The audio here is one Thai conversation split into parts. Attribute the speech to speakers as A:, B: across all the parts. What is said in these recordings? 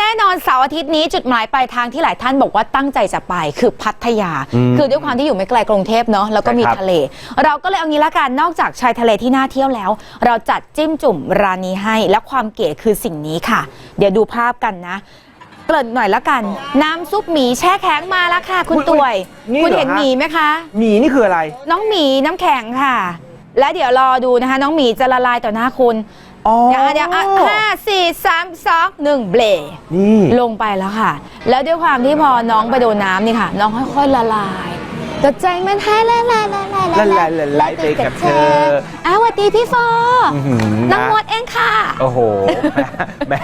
A: แน่นอนเสาร์อาทิตย์นี้จุดหมายปลายทางที่หลายท่านบอกว่าตั้งใจจะไปคือพัทยา
B: อืม
A: คือด้วยความที่อยู่ไม่ไกลกรุงเทพเนาะแล้วก็มี
B: ใช่ครับ
A: ทะเล เราก็เลยเอางี้ละกันนอกจากชายทะเลที่น่าเที่ยวแล้ว เราจัดจิ้มจุ่มร้านนี้ให้และความเก๋คือสิ่งนี้ค่ะ เดี๋ยวดูภาพกันนะเกริ่นหน่อยละกัน น้ำซุปหมีแช่แข็งมาแล้วค่ะ คุณ
B: อุ๊ย
A: ต่วย
B: นี่
A: คุณ
B: เหรอ
A: เห็น
B: ฮะ
A: หมีไหมคะ
B: หมีนี่คืออะไร
A: น้องหมีน้ำแข็งค่ะ และเดี๋ยวรอดูนะคะ น้องหมีจะละลายต่อหน้าคุณ
B: อ๋อ
A: เดี๋ยวเดี๋ยวอะห้าสี่สามสองหนึ่งเบร
B: นี่
A: ลงไปแล้วค่ะ แล้วด้วยความที่พอน้องไปโดนน้ำนี่ค่ะ น้องค่อยๆละลายแต่ใจมันให้ละลายละลาย
B: ละลายละลายไปกับเธอ
A: อ้าวสวัสดีพี่ฟอ
B: อื้อหือ
A: น้อง
B: นะ
A: มดเองค่ะ
B: โอ้โหแหม่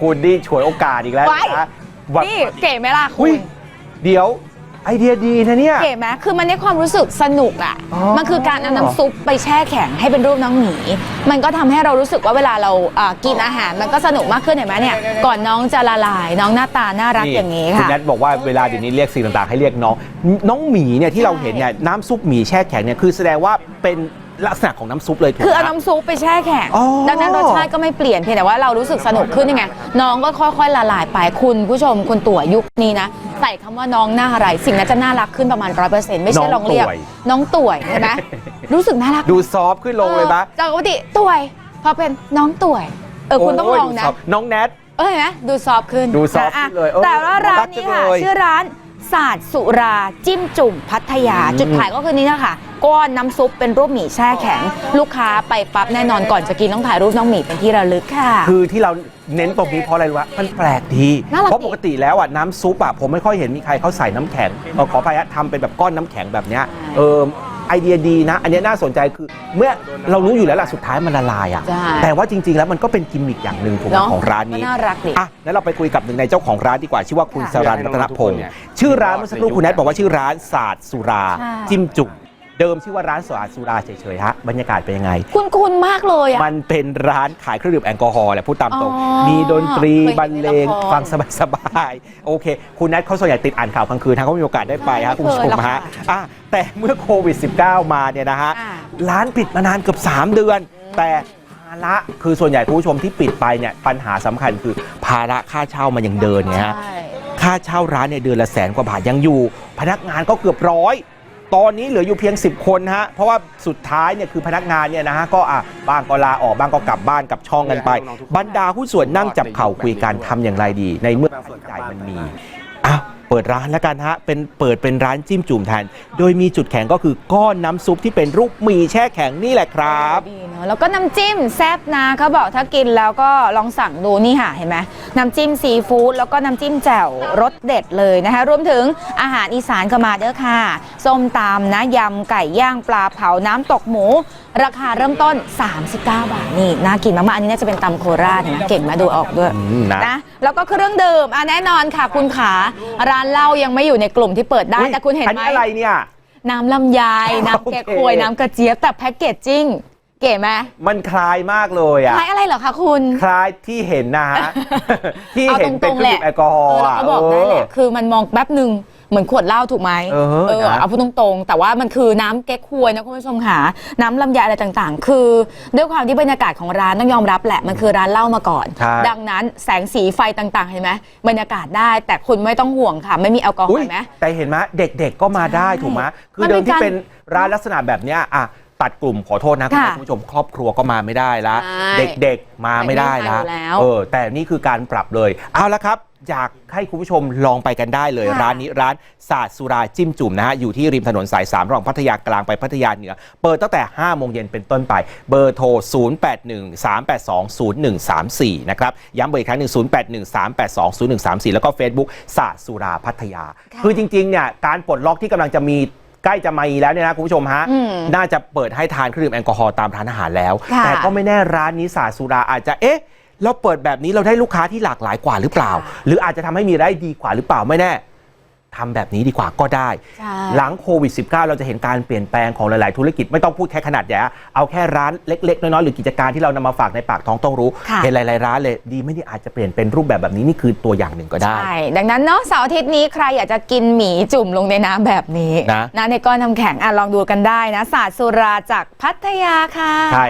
B: คุณนี่ฉวยโอกาสอีกแล้ว
A: ไว้
B: นะว่า
A: นี่เก๋ไหมล่ะคุ
B: อุ๊ย
A: ณ
B: เดี๋ยว ไอเดียดีนะเนี่ย
A: เก๋ไหมคือมันได้ความรู้สึกสนุกอะ
B: อ๋อ
A: มันคือการเอาน้ำซุปไปแช่แข็งให้เป็นรูปน้องหมี มันก็ทำให้เรารู้สึกว่าเวลาเราอ่ากินอาหาร มันก็สนุกมากขึ้นเห็นไหมเนี่ย ก่อนน้องจะละลาย น้องหน้าตาน่ารักอย่างนี้
B: คุณ
A: ค่ะ
B: แนทบอกว่าเวลาเดี๋ยวนี้เรียกสิ่งต่างๆ ให้เรียกน้อง น้องหมีเนี่ยที่เราเห็นเนี่ยน้ำซุปหมีแช่แข็งเนี่ยคือแสดงว่าเป็นลักษณะของน้ำซุปเลยถูก
A: คือ
B: ไหม
A: เอาน้ำซุปไปแช่แข็ง
B: อ๋อ
A: ดังนั้นรสชาติก็ไม่เปลี่ยนเพียงแต่ว่าเรารู้สึกสนุกขึ้นยังไง น้องก็ค่อยๆละลายไปคุณผู้ชมคุณตั๋วยุคนี้นะ ใส่คำว่าน้องหน้าอะไร สิ่งนั้นจะน่ารักขึ้นประมาณร้อยเปอร์เซ็นต์ไม่ใช่ลองเรียกน้องต่วยใช่ไหมรู้สึกน่ารัก
B: ดูซอฟต์ขึ้นลงเลยปะ
A: ออจากปกติต่วย พอเป็นน้องต่วย เออคุณต้องลองนะ
B: โยดูซฟต์น้องแนท
A: เออเห็นไหมดูซอฟต์ขึ้น
B: ดูซอฟต์ะขึ้นเลยเออ
A: แต่ว่าร้านนี้ค่ะ
B: น่ารักจังเลย
A: ชื่อร้านศาสตร์สุราจิ้มจุ่มพัทยา
B: อืม
A: จุดขายก็คือนี้นะคะ ก้อนน้ำซุปเป็นรูปหมีแช่แข็ง ลูกค้าไปปั๊บแน่นอนก่อนจะกินต้องถ่ายรูปน้องหมีเป็นที่ระลึกค่ะ
B: คือที่เราเน้นตรงนี้เพราะอะไรรู้วะมันแปลกดี
A: น่ารัก
B: เพราะปกติแล้วอะน้ำซุปอะผมไม่ค่อยเห็นมีใครเขาใส่น้ำแข็งเออขออภัยฮะทำเป็นแบบก้อนน้ำแข็งแบบเนี้ยเออไอเดียดีนะ อันเนี้ยน่าสนใจคือ เมื่อเรารู้อยู่แล้วล่ะสุดท้ายมันละลายอะ
A: ใช่
B: แต่ว่าจริง ๆ แล้วมันก็เป็นกิมมิคอย่างหนึ่งถูกไหม
A: เนาะ
B: ของร้านนี้
A: น่ารักดี
B: อะแล้วเราไปคุยกับหนึ่งในเจ้าของร้านดีกว่าชื่อว่าคุณ
A: ค่ะ
B: สรันรัตนพงศ์ชื่อร้านเมื่อสักครู่คุณแนทบอกว่าชื่อร้านศาสตร์สุรา
A: ค่ะ
B: จิ้มจุ่ม เดิมชื่อว่าร้านศาสตร์สุราเฉยๆฮะบรรยากาศเป็นยังไง
A: คุณคุณมากเลยอะ
B: มันเป็นร้านขายเครื่องดื่มแอลกอฮอล์แหละพูดตามตรง
A: อ๋อ
B: มีดนตรี
A: เคยเห็น
B: บรรเลง
A: ในละคร
B: ฟังสบายๆ โอเค คุณนัทเขาส่วนใหญ่ติดอ่านข่าวกลางคืนทางเขามีโอกาสได้ไปฮะ
A: ไม่
B: คุณผู้ช
A: เคย
B: ม
A: หรอก
B: ฮะ
A: ค่ะ
B: อะแต่เมื่อโควิด -19 มาเนี่ยนะฮะ
A: อ่า
B: ร้านปิดมานานเกือบ 3 เดือน แต่ภาระคือส่วนใหญ่คุณผู้ชมที่ปิดไปเนี่ยปัญหาสำคัญคือภาระค่าเช่ามันยังเดินไงฮะ
A: ใช่
B: ค่าเช่าร้านเนี่ยเดือนละแสนกว่าบาทยังอยู่ พนักงานก็เกือบร้อย ตอนนี้เหลืออยู่เพียง 10 คนฮะ เพราะว่าสุดท้ายเนี่ยคือพนักงานเนี่ยนะฮะก็อะบ้างก็ลาออกบ้างก็กลับบ้านกลับช่องกันไป บรรดาหุ้นส่วนนั่งจับเข่าคุยกันทำอย่างไรดี ในเมื่อค่าใช้จ่ายมันมีอ้าว เปิดร้านแล้วกันฮะเป็นเปิดเป็นร้านจิ้มจุ่มแทนโดยมีจุดแข็งก็คือก้อนน้ำซุปที่เป็นรูปหมีแช่แข็งนี่แหละครับ
A: ดีเนอะแล้วก็น้ำจิ้มแซ่บนะเขาบอกถ้ากินแล้วก็ลองสั่งดูนี่ค่ะเห็นไหมน้ำจิ้มซีฟู้ดแล้วก็น้ำจิ้มแจ่วรสเด็ดเลยนะคะรวมถึงอาหารอีสานก็มาเด้อค่ะ ส้มตำนะยำไก่ย่างปลาเผาน้ำตกหมูราคาเริ่มต้น 39 บาทนี่น่ากินมาก ๆ อันนี้น่าจะเป็นตำโคราชเห็นไหมเก่งไหมาดูออกด้วย
B: อืมนะ
A: นะแล้วก็เครื่องดื่มอะแน่นอนค่ะคุณขาร้านเหล้ายังไม่อยู่ในกลุ่มที่เปิดได้
B: อุ๊ย
A: แต่คุณเห็น
B: อัน
A: ไหม
B: นี้อะไรเนี่ย
A: น้ำลำไยน้ำแกะควย
B: โอเค
A: น้ำกระเจี๊ยบแต่แพ็กเกจจิ้งเก๋ไหม
B: มันคล้ายมากเลยอะ
A: คล้ายอะไรเหรอคะคุณ
B: คล้ายที่เห็นนะฮะที่
A: เอา
B: เห็น
A: ต
B: เป็น
A: รง
B: เค
A: ๆ
B: รื่องดื่มแอลกอฮอ
A: เอ
B: ล์
A: อ
B: อะ
A: เราก็บอกได้แหละคือมันมองแป๊บหนึ่ง เหมือนขวดเหล้าถูกไหม
B: เออนะ
A: เอาพูดตรงๆ แต่ว่ามันคือน้ำแก๊กควยนะคุณผู้ชมค่ะน้ำลำไยอะไรต่างๆ คือ ด้วยความที่บรรยากาศของร้านต้องยอมรับแหละมันคือร้านเหล้ามาก่อน
B: ใช่
A: ดังนั้นแสงสีไฟต่างๆเห็นไหมบรรยากาศได้แต่คุณไม่ต้องห่วงค่ะ ไม่มีแอลกอฮอล์
B: อุ๊ย
A: เห็นไหม
B: แต่เห็นไหมเด็กๆก็มาได้
A: ใช่
B: ถูกไหมคือ
A: มัน
B: เดิ
A: เป็
B: ม
A: น
B: ที่
A: การ
B: เป็นร้านลักษณะแบบเนี้ยอะ ตัดกลุ่มขอโทษนะคุณ
A: ค่ะ
B: ผู้ชมครอบครัวก็มาไม่ได้ละ
A: ใช่
B: เด็กๆมาไม่ได้ละ
A: ไม่ได้อยู่แล้ว
B: เออแต่นี่คือการปรับเลย เอาละครับ อยากให้คุณผู้ชมลองไปกันได้เลย
A: ค่ะ
B: ร้านนี้ร้านศาสตร์สุราจิ้มจุ่มนะฮะ อยู่ที่ริมถนนสาย3ระหว่างพัทยากลางไปพัทยาเหนือ เปิดตั้งแต่ 5 โมงเย็นเป็นต้นไป เบอร์โทร 0813820134 นะครับ ย้ำเบอร์อีกครั้งหนึ่ง0813820134 แล้วก็ Facebook ศาสตร์สุราพัทยา
A: ค่ะ
B: คือจริงๆเนี่ยการปลดล็อกที่กำลังจะมี ใกล้จะมาอีแล้วเนี่ยนะคุณผู้ชมฮะ
A: อืม
B: น่าจะเปิดให้ทานเครื่องดื่มแอลกอฮอล์ตามร้านอาหารแล้ว
A: ค่ะ
B: แต่ก็ไม่แน่ร้านนี้ศาสตร์สุราอาจจะเอ๊ะเราเปิดแบบนี้เราได้ลูกค้าที่หลากหลายกว่าหรือเปล่า
A: ค่ะ
B: หรืออาจจะทำให้มีรายได้ดีกว่าหรือเปล่าไม่แน่ ทำแบบนี้ดีกว่าก็ได้
A: ใช่
B: หลังโควิด -19 เราจะเห็นการเปลี่ยนแปลงของหลาย ๆ ธุรกิจไม่ต้องพูดแค่ขนาดใหญ่อะเอาแค่ร้านเล็ก ๆ น้อย ๆ หรือกิจการที่เรานำมาฝากในปากท้องต้องรู้
A: ค่ะ
B: เห็นหลาย ๆ ร้านเลยดีไม่ดีอาจจะเปลี่ยนเป็นรูปแบบแบบนี้ นี่คือตัวอย่างหนึ่งก็ได้
A: ใช่ ดังนั้นเนาะเสาร์อาทิตย์นี้ใครอยากจะกินหมีจุ่มลงในน้ำแบบนี้
B: นะ
A: ในก้อนน้ำแข็งอะลองดูกันได้นะศาสตร์สุราจากพัทยาค่ะ
B: ใช่